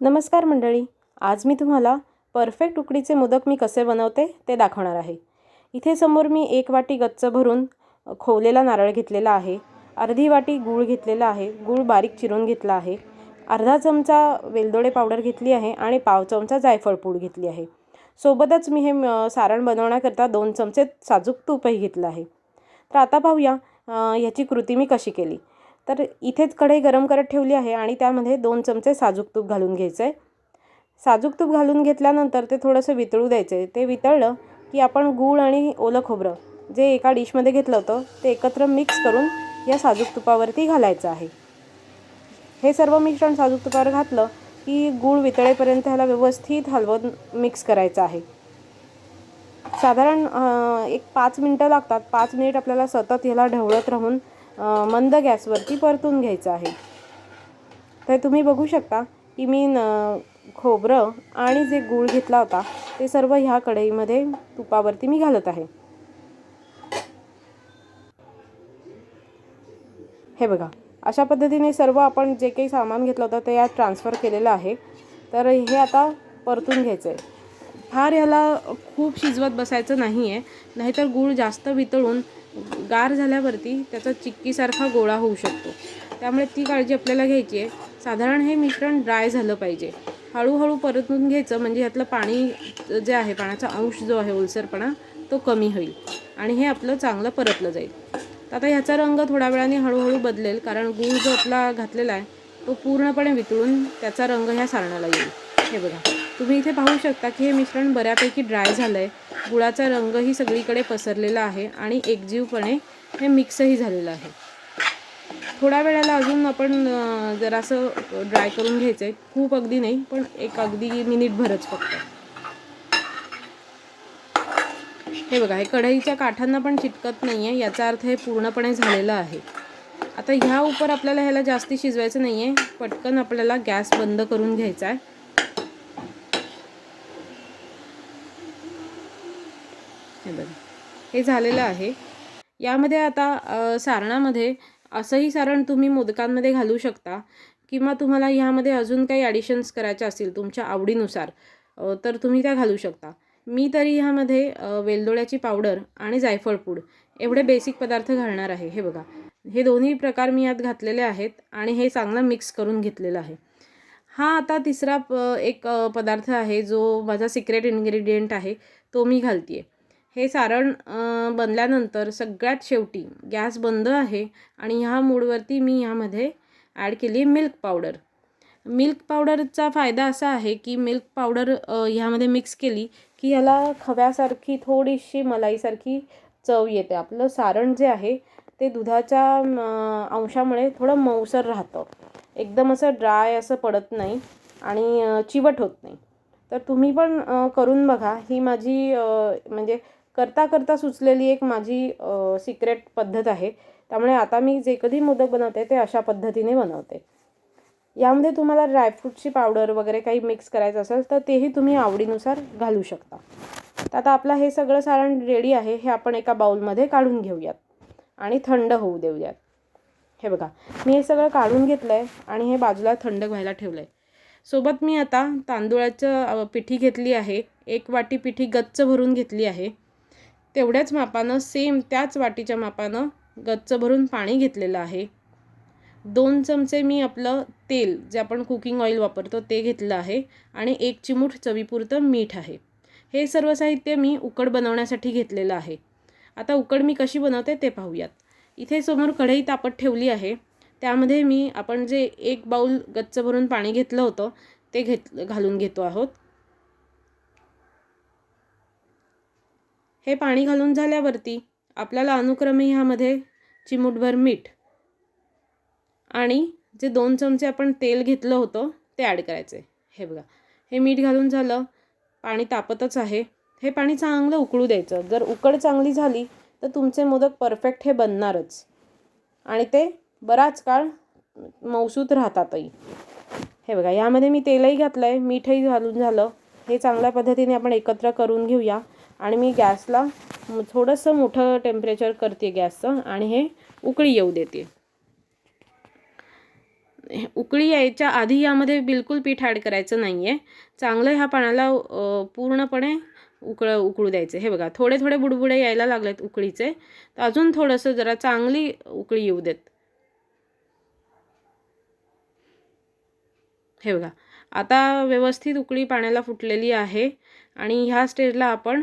नमस्कार मंडळी आज मी तुम्हाला परफेक्ट उकडीचे मोदक मी कसे बनवते ते दाखवणार आहे. इथे समोर मी एक वाटी गच्च भरून खोवलेला नारळ घेतलेला आहे अर्धी वाटी गूळ घेतलेला आहे गूळ बारीक चिरून घेतला आहे अर्धा चमचा वेलदोडे पावडर घेतली आहे आणि पाव चमचा जायफळ पूड घेतली आहे. सोबतच मी हे म, सारण बनवण्याकरता दोन चमचे साजूक तूपही घेतलं आहे. तर आता पाहूया ह्याची कृती मी कशी केली. तर इथेच कढई गरम करत ठेवली आहे आणि त्यामध्ये दोन चमचे साजूक तूप घालून घ्यायचं. आहे साजूक तूप घालून घेतल्यानंतर ते थोडंसं वितळू द्यायचं. आहे ते वितळलं की आपण गूळ आणि ओलं खोबरं जे एका डिशमध्ये घेतलं होतं ते एकत्र मिक्स करून या साजूक तुपावरती घालायचं आहे. हे सर्व मिश्रण साजूक तुपावर घातलं की गूळ वितळेपर्यंत ह्याला व्यवस्थित हलवून मिक्स करायचं आहे. साधारण एक पाच मिनटं लागतात. पाच मिनिट आपल्याला सतत ह्याला ढवळत राहून मंद गॅसवरती परतून घ्यायचं आहे. तर तुम्ही बघू शकता की मी न खोबरं आणि जे गूळ घेतला होता ते सर्व ह्या कढईमध्ये तुपावरती मी घालत आहे. हे बघा अशा पद्धतीने सर्व आपण जे काही सामान घेतलं होतं ते यात ट्रान्सफर केलेलं आहे. तर हे आता परतून घ्यायचं आहे फार ह्याला खूप शिजवत बसायचं नाही आहे नाहीतर गूळ जास्त वितळून गार झाल्यावरती त्याचा चिक्कीसारखा गोळा होऊ शकतो. त्यामुळे ती काळजी आपल्याला घ्यायची आहे. साधारण हे मिश्रण ड्राय झालं पाहिजे. हळूहळू परतून घ्यायचं म्हणजे ह्यातलं पाणी जे आहे पाण्याचा अंश जो आहे ओलसरपणा तो कमी होईल आणि हे आपलं चांगलं परतलं जाईल. तर आता ह्याचा रंग थोड्या वेळाने हळूहळू बदलेल कारण गूळ जो आपला घातलेला आहे तो पूर्णपणे वितळून त्याचा रंग ह्या सारणाला येईल. हे बघा. तुम्ही इथे पाहू शकता की हे मिश्रण बऱ्यापैकी ड्राय झालं आहे गुळाचा रंगही सगळीकडे पसरलेला आहे आणि एकजीवपणे हे मिक्सही झालेलं आहे. थोड्या वेळाला अजून आपण जरासं ड्राय करून घ्यायचं आहे खूप अगदी नाही पण एक अगदी मिनिटभरच फक्त. हे बघा हे कढईच्या काठांना पण चिटकत नाही आहे याचा अर्थ हे पूर्णपणे झालेलं आहे. आता ह्या उपर आपल्याला ह्याला जास्ती शिजवायचं नाही आहे पटकन आपल्याला गॅस बंद करून घ्यायचा आहे हे बघा हे झालेलं आहे. यामध्ये आता सारणामध्ये असंही सारण तुम्ही मोदकांमध्ये घालू शकता किंवा तुम्हाला ह्यामध्ये अजून काही ॲडिशन्स करायच्या असतील तुमच्या आवडीनुसार तर तुम्ही त्या घालू शकता. मी तरी ह्यामध्ये वेलदोड्याची पावडर आणि जायफळ पूड एवढे बेसिक पदार्थ घालणार आहे. हे बघा हे दोन्ही प्रकार मी यात घातलेले आहेत आणि हे चांगलं मिक्स करून घेतलेलं आहे. हा आता तिसरा प एक पदार्थ आहे जो माझा सिक्रेट इन्ग्रेडियंट आहे तो मी घालते आहे हे सारण बनल्यानंतर सगळ्यात शेवटी गॅस बंद आहे आणि ह्या मूडवरती मी ह्यामध्ये ॲड केली मिल्क पावडर. मिल्क पावडरचा फायदा असा आहे की मिल्क पावडर ह्यामध्ये मिक्स केली की ह्याला खव्यासारखी थोडीशी मलाईसारखी चव येते. आपलं सारण जे आहे ते दुधाच्या अंशामुळे थोडं मऊसर राहतं. एकदम असं ड्राय असं पडत नाही आणि चिवट होत नाही. तर तुम्ही पण करून बघा. ही माझी म्हणजे करता करता सुचलेली एक माझी सिक्रेट पद्धत आहे. त्यामुळे आता मी जे कधी मोदक बनवते ते अशा पद्धतीने बनवते. यामध्ये तुम्हाला ड्रायफ्रूटची पावडर वगैरे काही मिक्स करायचं असेल तर तेही तुम्ही आवडीनुसार घालू शकता. तर आता आपलं हे सगळं सारण रेडी आहे हे आपण एका बाउलमध्ये काढून घेऊयात आणि थंड होऊ देऊयात. हे बघा मी हे सगळं काढून घेतलं आहे आणि हे बाजूला थंड व्हायला ठेवलं आहे सोबत मी आता तांदूळाचं पिठी घेतली आहे. एक वाटी पिठी गच्च भरून घेतली आहे. तेवढ्याच मापानं सेम त्याच वाटीच्या मापानं गच्च भरून पाणी घेतलेलं आहे. दोन चमचे मी आपलं तेल जे आपण कुकिंग ऑइल वापरतो ते घेतलं आहे आणि एक चिमूट चवीपुरतं मीठ आहे. हे सर्व साहित्य मी उकड बनवण्यासाठी घेतलेलं आहे. आता उकड मी कशी बनवते ते पाहूयात. इथे समोर कढई तापत ठेवली आहे. त्यामध्ये मी आपण जे एक बाऊल गच्च भरून पाणी घेतलं होतं ते घेत घालून घेतो आहोत. हे पाणी घालून झाल्यावरती आपल्याला अनुक्रमे ह्यामध्ये चिमूटभर मीठ आणि जे दोन चमचे आपण तेल घेतलं होतं ते ॲड करायचे हे बघा. हे मीठ घालून झालं. पाणी तापतच आहे. हे पाणी चांगलं उकळू द्यायचं. जर उकड चांगली झाली तर तुमचे मोदक परफेक्ट हे बनणारच. आणि ते बराच काळ मौसूत राहतातही. हे बघा. यामध्ये मी तेलही घातलं आहे मीठही घालून झालं. हे चांगल्या पद्धतीने आपण एकत्र करून घेऊया. आणि मी गॅसला थोडंसं मोठं टेम्परेचर करते गॅसचं आणि हे उकळी येऊ देते. हे- उकळी यायच्या आधी यामध्ये बिलकुल पीठ ॲड करायचं नाही आहे चांगलं ह्या पाण्याला पूर्णपणे उकळ उकळू द्यायचं. हे बघा थोडे थोडे बुडबुडे यायला लागलेत उकळीचे. तर अजून थोडंसं जरा चांगली उकळी येऊ देत. हे बघा आता व्यवस्थित उकळी पाण्याला फुटलेली आहे आणि ह्या स्टेजला आपण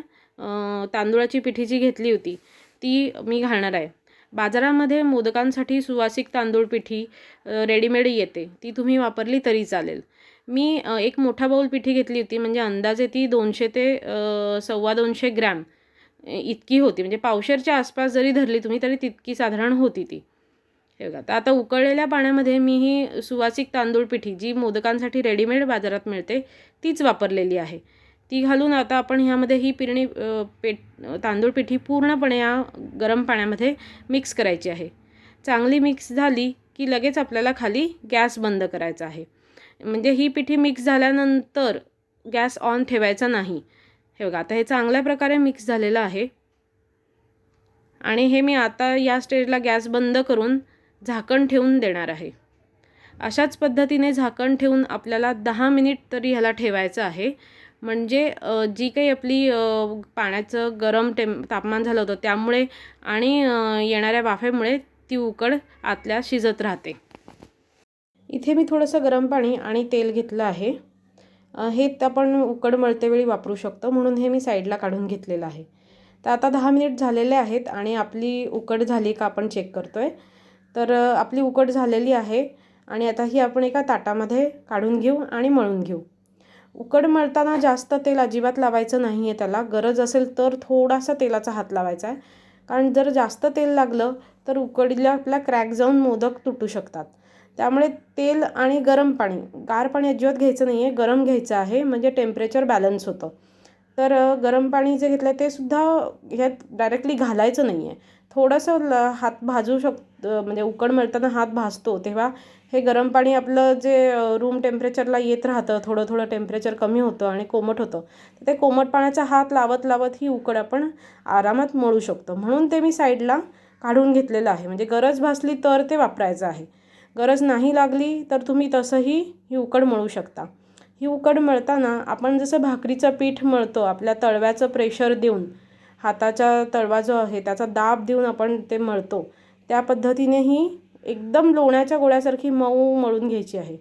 तांदूळाची पिठी जी घेतली होती ती मी घालणार आहे. बाजारामध्ये मोदकांसाठी सुवासिक तांदूळ पिठी रेडीमेड येते. ती तुम्ही वापरली तरी चालेल. मी एक मोठा बाऊल पिठी घेतली होती म्हणजे अंदाजे ती दोनशे ते सव्वा दोनशे ग्रॅम इतकी होती. म्हणजे पावशेरच्या आसपास जरी धरली तुम्ही तरी तितकी साधारण होती ती. हे बघा तर आता उकळलेल्या पाण्यामध्ये मी ही सुवासिक तांदूळ पिठी जी मोदकांसाठी रेडीमेड बाजारात मिळते तीच वापरलेली आहे. ती घालून आता आपण ह्यामध्ये ही पिरणी पेट तांदूळ पिठी पूर्णपणे या गरम पाण्यामध्ये मिक्स करायची आहे. चांगली मिक्स झाली की लगेच आपल्याला खाली गॅस बंद करायचा आहे. म्हणजे ही पिठी मिक्स झाल्यानंतर गॅस ऑन ठेवायचा नाही. हे बघा आता हे चांगल्या प्रकारे मिक्स झालेलं आहे. आणि हे मी आता या स्टेजला गॅस बंद करून झाकण ठेवून देणार आहे. अशाच पद्धतीने झाकण ठेवून आपल्याला दहा मिनिट तरी ह्याला ठेवायचं आहे. म्हणजे जी काही आपली पाण्याचं गरम टेम तापमान झालं होतं त्यामुळे आणि येणाऱ्या वाफेमुळे ती उकड आतल्या शिजत राहते. इथे मी थोडंसं गरम पाणी आणि तेल घेतलं आहे. हे आपण उकड मळतेवेळी वापरू शकतो म्हणून हे मी साईडला काढून घेतलेलं आहे. तर आता दहा मिनिट झालेले आहेत आणि आपली उकड झाली का आपण चेक करतो आहे तर आपली उकड झालेली आहे आणि आता ही आपण एका ताटामध्ये काढून घेऊ आणि मळून घेऊ. उकड मळताना जास्त तेल अजिबात लावायचं नाही आहे त्याला. गरज असेल तर थोडासा तेलाचा हात लावायचा आहे. कारण जर जास्त तेल लागलं तर उकडीला आपला क्रॅक जाऊन मोदक तुटू शकतात. त्यामुळे तेल आणि गरम पाणी गार पाणी अजिबात घ्यायचं नाही आहे गरम घ्यायचं आहे. म्हणजे टेम्परेचर बॅलन्स होतं. तर गरम पाणी जे घेतलं आहे ते सुद्धा ह्यात डायरेक्टली घालायचं नाही आहे थोडंसं ल हात भाजू शक म्हणजे उकड मळताना हात भाजतो तेव्हा हे गरम पाणी आपलं जे रूम टेम्परेचरला येत राहतं थोडं थोडं टेम्परेचर कमी होतं आणि कोमट होतं तर ते कोमट पाण्याचा हात लावत लावत ही उकड आपण आरामात मळू शकतो. म्हणून ते मी साईडला काढून घेतलेलं आहे. म्हणजे गरज भासली तर ते वापरायचं आहे. गरज नाही लागली तर तुम्ही तसंही ही उकड मळू शकता. ही उकड मळताना आपण जसं भाकरीचं पीठ मळतो आपल्या तळव्याचं प्रेशर देऊन हाताचा तळवा जो आहे त्याचा दाब देऊन आपण ते मळतो त्या पद्धतीनेही एकदम लोण्याच्या गोळ्यासारखी मऊ मळून घ्यायची आहे.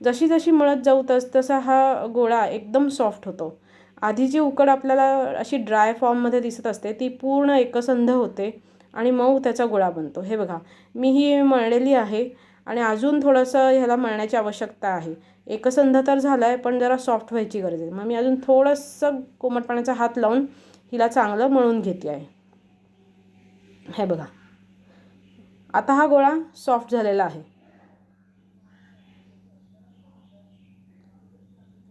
जशी जशी मळत जाऊ तस तसा हा गोळा एकदम सॉफ्ट होतो. आधी जी उकड आपल्याला अशी ड्राय फॉर्ममध्ये दिसत असते ती पूर्ण एकसंध होते आणि मऊ त्याचा गोळा बनतो. हे बघा मी ही मळलेली आहे आणि अजून थोडंसं ह्याला मळण्याची आवश्यकता आहे. एकसंध तर झालं आहे पण जरा सॉफ्ट व्हायची गरज आहे. मग मी अजून थोडंसं कोमट पाण्याचा हात लावून हिला चांगलं मळून घेते आहे. हे बघा आता हा गोळा सॉफ्ट झालेला आहे.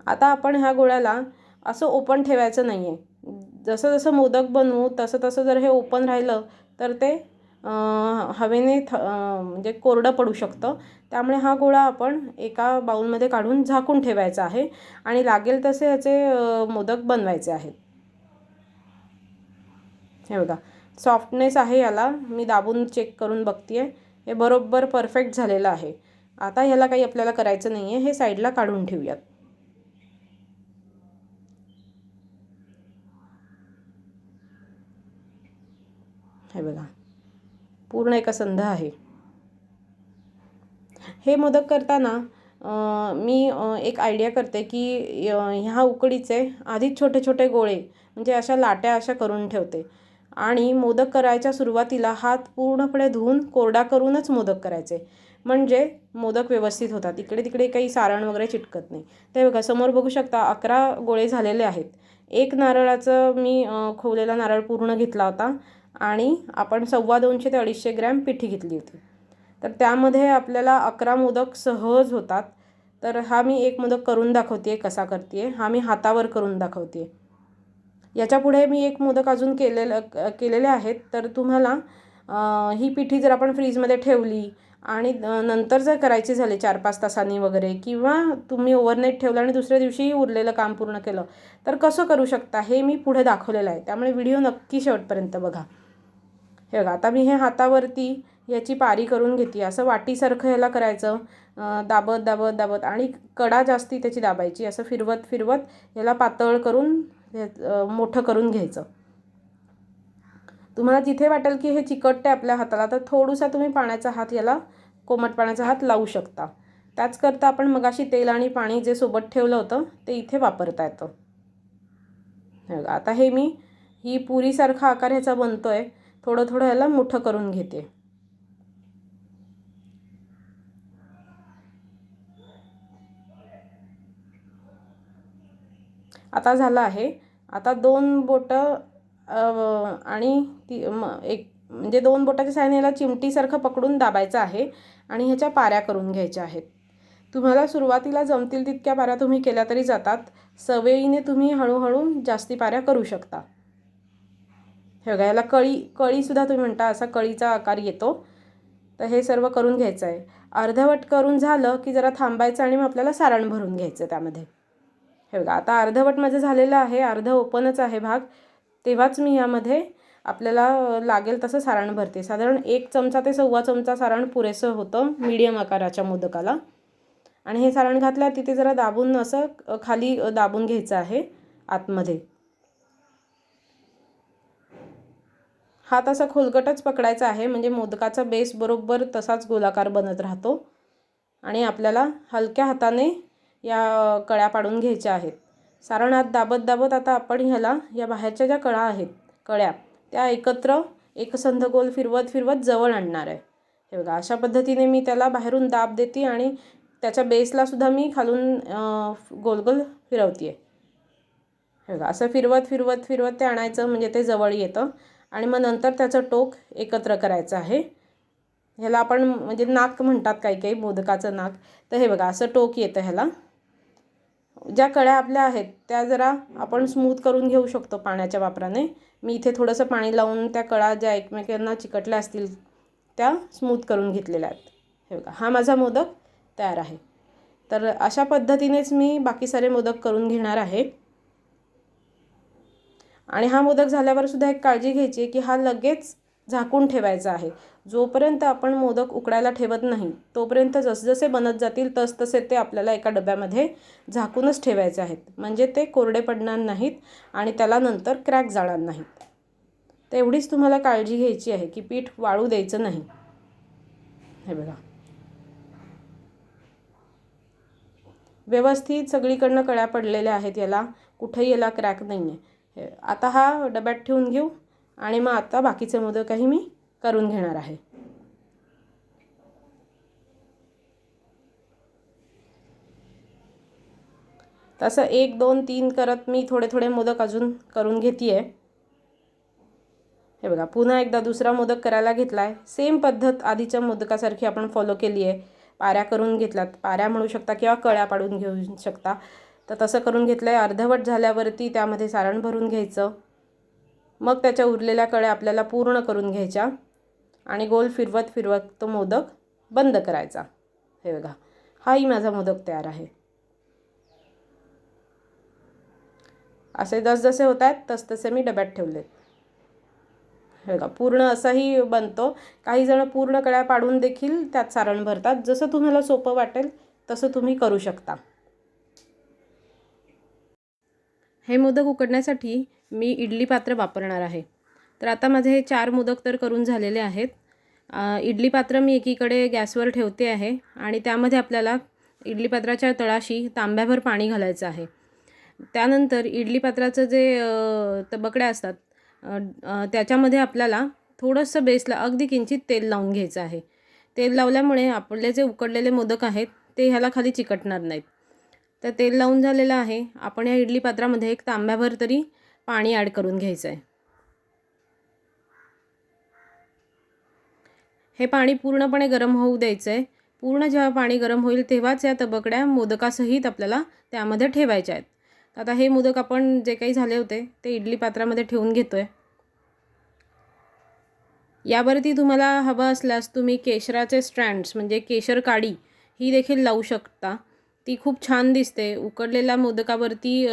आता आपण ह्या गोळ्याला असं ओपन ठेवायचं नाही आहे जसं जसं मोदक बनवू तसं तसं जर हे ओपन राहिलं तर ते हवेने थ म्हणजे कोरडं पडू शकतं. त्यामुळे हा गोळा आपण एका बाऊलमध्ये काढून झाकून ठेवायचा आहे आणि लागेल तसे ह्याचे मोदक बनवायचे आहेत. हे बघा. सॉफ्टनेस आहे याला. मी दाबून चेक करून बघते आहे हे बरोबर परफेक्ट झालेलं आहे. आता ह्याला काही आपल्याला करायचं नाही आहे हे साईडला काढून ठेवूयात. हे बघा. पूर्ण एका संध आहे. हे मोदक करताना मी एक आयडिया करते की ह्या उकडीचे आधीच छोटे छोटे गोळे म्हणजे अशा लाट्या अशा करून ठेवते. आणि मोदक करायच्या सुरुवातीला हात पूर्णपणे धुवून कोरडा करूनच मोदक करायचे. म्हणजे मोदक व्यवस्थित होतात. इकडे तिकडे काही सारण वगैरे चिटकत नाही. ते बघा समोर बघू शकता अकरा गोळे झालेले आहेत. एक नारळाचं मी खोवलेला नारळ पूर्ण घेतला होता आणि आपण सव्वा दोनशे ते अडीचशे ग्रॅम पिठी घेतली होती. तर त्यामध्ये आपल्याला अकरा मोदक सहज होतात. तर हा मी एक मोदक करून दाखवते कसा करते हा मी हातावर करून दाखवते याच्यापुढे मी एक मोदक अजून केलेलं केलेले आहेत. तर तुम्हाला ही पिठी जर आपण फ्रीजमध्ये ठेवली आणि नंतर जर करायची झाली चार पाच तासांनी वगैरे किंवा तुम्ही ओव्हरनाईट ठेवलं आणि दुसऱ्या दिवशी उरलेलं काम पूर्ण केलं तर कसं करू शकता हे मी पुढे दाखवलेलं आहे. त्यामुळे व्हिडिओ नक्की शेवटपर्यंत बघा. हे बघा आता मी हे हातावरती याची पारी करून घेते. असं वाटीसारखं ह्याला करायचं. दाबत दाबत दाबत आणि कडा जास्ती त्याची दाबायची. असं फिरवत फिरवत याला पातळ करून मोठं करून घ्यायचं. तुम्हाला जिथे वाटेल की हे चिकटते आपल्या हाताला तर थोडूसा तुम्ही पाण्याचा हात याला कोमट पाण्याचा हात लावू शकता. त्याचकरता आपण मगाशी तेल आणि पाणी जे सोबत ठेवलं होतं ते इथे वापरता येतं. आता हे मी ही पुरीसारखा आकार ह्याचा बनतो आहे थोडं थोडं याला मोठं करून घेते. आता झालं आहे. आता दोन बोटं आणि ती म एक म्हणजे दोन बोटाच्या साह्याने याला चिमटीसारखं पकडून दाबायचं आहे आणि ह्याच्या पाऱ्या करून घ्यायच्या आहेत. तुम्हाला सुरुवातीला जमतील तितक्या पाऱ्या तुम्ही केल्या तरी जातात. सवयीने तुम्ही हळूहळू जास्ती पाऱ्या करू शकता. हे बघा याला कळी कळीसुद्धा तुम्ही म्हणता असा कळीचा आकार येतो. तर हे सर्व करून घ्यायचं आहे. अर्धवट करून झालं की जरा थांबायचं आणि मग आपल्याला सारण भरून घ्यायचं त्यामध्ये. हे बघा आता अर्धवट माझं झालेलं आहे अर्ध ओपनच आहे भाग. तेव्हाच मी यामध्ये आपल्याला लागेल तसं सारण भरते. साधारण एक चमचा ते सव्वा चमचा सारण पुरेसं होतं मीडियम आकाराच्या मोदकाला. आणि हे सारण घातल्या तिथे जरा दाबून असं खाली दाबून घ्यायचं आहे आतमध्ये. हात असा खोलगटच पकडायचा आहे म्हणजे मोदकाचा बेस बरोबर तसाच गोलाकार बनत राहतो. आणि आपल्याला हलक्या हाताने या कळ्या पाडून घ्यायच्या आहेत. सारण हात दाबत दाबत आता आपण ह्याला या बाहेरच्या ज्या कळा आहेत कळ्या त्या एकत्र एकसंध गोल फिरवत फिरवत जवळ आणणार आहे. हे बघा अशा पद्धतीने मी त्याला बाहेरून दाब देते आणि त्याच्या बेसला सुद्धा मी खालून गोल गोल फिरवते हे बघा असं फिरवत फिरवत फिरवत ते आणायचं म्हणजे ते जवळ येतं आणि मग नंतर त्याचं टोक एकत्र करायचं आहे. ह्याला आपण म्हणजे नाक म्हणतात काही काही मोदकाचं नाक. तर हे बघा असं टोक येतं ह्याला. ज्या कळ्या आपल्या आहेत त्या जरा आपण स्मूथ करून घेऊ शकतो पाण्याच्या वापराने. मी इथे थोडंसं पाणी लावून त्या कळा ज्या एकमेकांना चिकटल्या असतील त्या स्मूथ करून घेतलेल्या आहेत. हे बघा हा माझा मोदक तयार आहे. तर अशा पद्धतीनेच मी बाकी सारे मोदक करून घेणार आहे. आणि हा मोदक झाल्यावर सुद्धा एक काळजी घ्यायची आहे की हा लगेच झाकून ठेवायचा आहे. जोपर्यंत आपण मोदक उकडायला ठेवत नाही तोपर्यंत जसजसे बनत जातील तसतसे ते आपल्याला एका डब्यामध्ये झाकूनच ठेवायचे आहेत. म्हणजे ते कोरडे पडणार नाहीत आणि त्याला नंतर क्रॅक जाणार नाहीत. तेवढीच तुम्हाला काळजी घ्यायची आहे की पीठ वाळू द्यायचं नाही. हे बघा. व्यवस्थित सगळीकडनं कळ्या पडलेल्या आहेत याला. कुठेही याला क्रॅक नाही आहे हे आता हा डब्यात ठेवून घेऊ आणि मग आता बाकीचे मोदकही मी करून घेणार आहे. तसं एक दोन तीन करत मी थोडे थोडे मोदक अजून करून घेते आहे हे बघा पुन्हा एकदा दुसरा मोदक करायला घेतला आहे सेम पद्धत आधीच्या मोदकासारखी आपण फॉलो केली आहे पाऱ्या करून घेतल्यात पाऱ्या म्हणू शकता किंवा कळ्या पाडून घेऊ शकता. तर तसं करून घेतलं आहे अर्धवट झाल्यावरती त्यामध्ये सारण भरून घ्यायचं. मग त्याच्या उरलेल्या कळ्या आपल्याला पूर्ण करून घ्यायच्या. आणि गोल फिरवत फिरवत तो मोदक बंद करायचा. हे बघा हाही माझा मोदक तयार आहे. असे जसजसे होत आहेत तसतसे मी डब्यात ठेवलेत हे बघा पूर्ण असाही बनतो. काही जण पूर्ण कळ्या पाडून देखील त्यात सारण भरतात. जसं तुम्हाला सोपं वाटेल तसं तुम्ही करू शकता. हे मोदक उकडण्यासाठी मी इडली पात्र वापरणार आहे. तर आता माझे हे चार मोदक तर करून झालेले आहेत. इडली पात्र मी एकीकडे गॅसवर ठेवते आहे आणि त्यामध्ये आपल्याला इडली पात्राच्या तळाशी तांब्याभर पाणी घालायचं आहे. त्यानंतर इडली पात्राचं जे तबकड्या असतात त्याच्यामध्ये आपल्याला थोडंसं बेसला अगदी किंचित तेल लावून घ्यायचं आहे. तेल लावल्यामुळे आपले जे उकडलेले मोदक आहेत ते ह्याला खाली चिकटणार नाहीत. तर तेल लावून झालेलं आहे. आपण या इडली पात्रामध्ये एक तांब्याभर तरी पाणी ॲड करून घ्यायचं आहे. हे पाणी पूर्णपणे गरम होऊ द्यायचं आहे पूर्ण जेव्हा पाणी गरम होईल तेव्हाच या तबकड्या मोदकासहित आपल्याला त्यामध्ये ठेवायच्या आहेत. आता हे मोदक आपण जे काही झाले होते ते इडली पात्रामध्ये ठेवून घेतो आहे यावरती तुम्हाला हवं असल्यास तुम्ही केशराचे स्ट्रँड्स म्हणजे केशर काडी ही देखील लावू शकता. ती खूप छान दिसते. उकडलेल्या मोदकावरती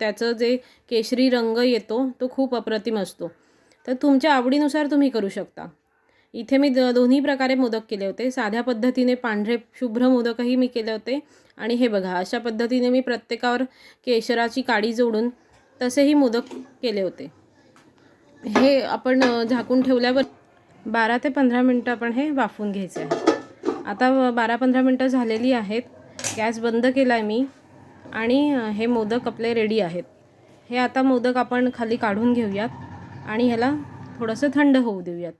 त्याचं जे केशरी रंग येतो तो खूप अप्रतिम असतो. तर तुमच्या आवडीनुसार तुम्ही करू शकता. इथे मी द दोन्ही प्रकारे मोदक केले होते. साध्या पद्धतीने पांढरे शुभ्र मोदकही मी केले होते. आणि हे बघा अशा पद्धतीने मी प्रत्येकावर केशराची काडी जोडून तसेही मोदक केले होते. हे आपण झाकून ठेवल्यावर बारा ते पंधरा मिनटं आपण हे वाफून घ्यायचं आहे. आता बारा पंधरा मिनटं झालेली आहेत. गॅस बंद केला आहे मी. आणि हे मोदक आपले रेडी आहेत. हे आता मोदक आपण खाली काढून घेऊयात. आणि ह्याला थोडंसं थंड होऊ देऊयात.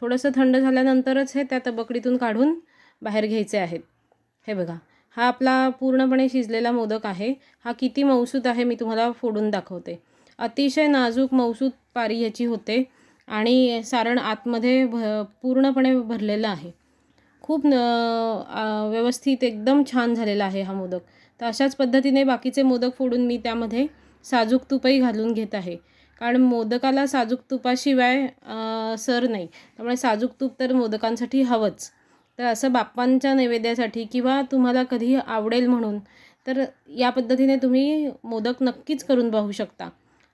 थोडंसं थंड झाल्यानंतरच हे त्या तबकडीतून काढून बाहेर घ्यायचे आहेत. हे बघा हा आपला पूर्णपणे शिजलेला मोदक आहे. हा किती मौसूद आहे मी तुम्हाला फोडून दाखवते. अतिशय नाजूक मौसूद पारी ह्याची होते आणि सारण आतमध्ये भ पूर्णपणे भरलेलं आहे. खूप न व्यवस्थित एकदम छान झालेला आहे हा मोदक. तर अशाच पद्धतीने बाकीचे मोदक फोडून मी त्यामध्ये साजूक तुपही घालून घेत आहे. कारण मोदकाला साजूक तुपाशिवाय सर नाही. त्यामुळे साजूक तूप तर मोदकांसाठी हवंच. तर असं बाप्पांच्या नैवेद्यासाठी किंवा तुम्हाला कधी आवडेल म्हणून तर या पद्धतीने तुम्ही मोदक नक्कीच करून पाहू शकता.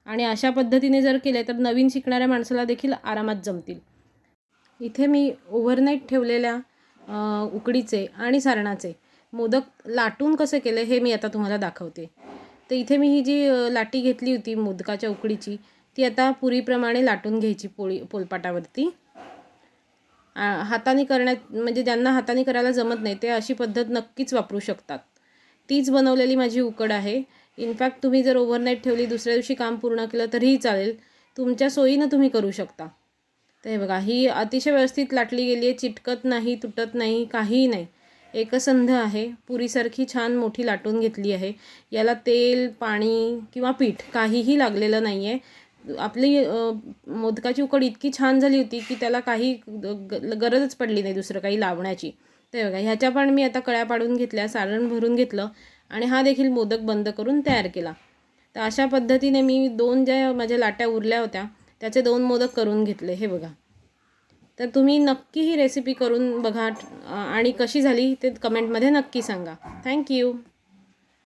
आणि अशा पद्धतीने जर केले तर नवीन शिकणाऱ्या माणसाला देखील आरामात जमतील. इथे मी ओव्हरनाईट ठेवलेल्या उकडीचे आणि सारणाचे मोदक लाटून कसे केले हे मी आता तुम्हाला दाखवते. तर इथे मी ही जी लाटी घेतली होती मोदकाच्या उकडीची ती आता पुरीप्रमाणे लाटून घ्यायची पोळी पोलपाटावरती. हाताने करण्यात म्हणजे ज्यांना हाताने करायला जमत नाही ते अशी पद्धत नक्कीच वापरू शकतात. तीच बनवलेली माझी उकड आहे. इनफॅक्ट तुम्ही जर ओव्हरनाईट ठेवली दुसऱ्या दिवशी काम पूर्ण केलं तरीही चालेल. तुमच्या सोयीनं तुम्ही करू शकता. तर हे बघा ही अतिशय व्यवस्थित लाटली गेली आहे चिटकत नाही तुटत नाही काहीही नाही. एकसंध आहे. पुरीसारखी छान मोठी लाटून घेतली आहे. याला तेल पाणी किंवा पीठ काहीही लागलेलं नाही आहे आपली मोदकाची उकड इतकी छान झाली होती की त्याला काही ग- गरजच पडली नाही दुसरं काही लावण्याची. ते बघा ह्याच्या पण मी आता कळ्या पाडून घेतल्या सारण भरून घेतलं आणि हा देखील मोदक बंद करून तयार केला. तर अशा पद्धतीने मी दोन ज्या माझ्या लाट्या उरल्या होत्या त्याचे दोन मोदक करून घेतले हे बघा. तर तुम्ही नक्की ही रेसिपी करून बघा आणि कशी झाली ते कमेंटमध्ये नक्की सांगा. थँक्यू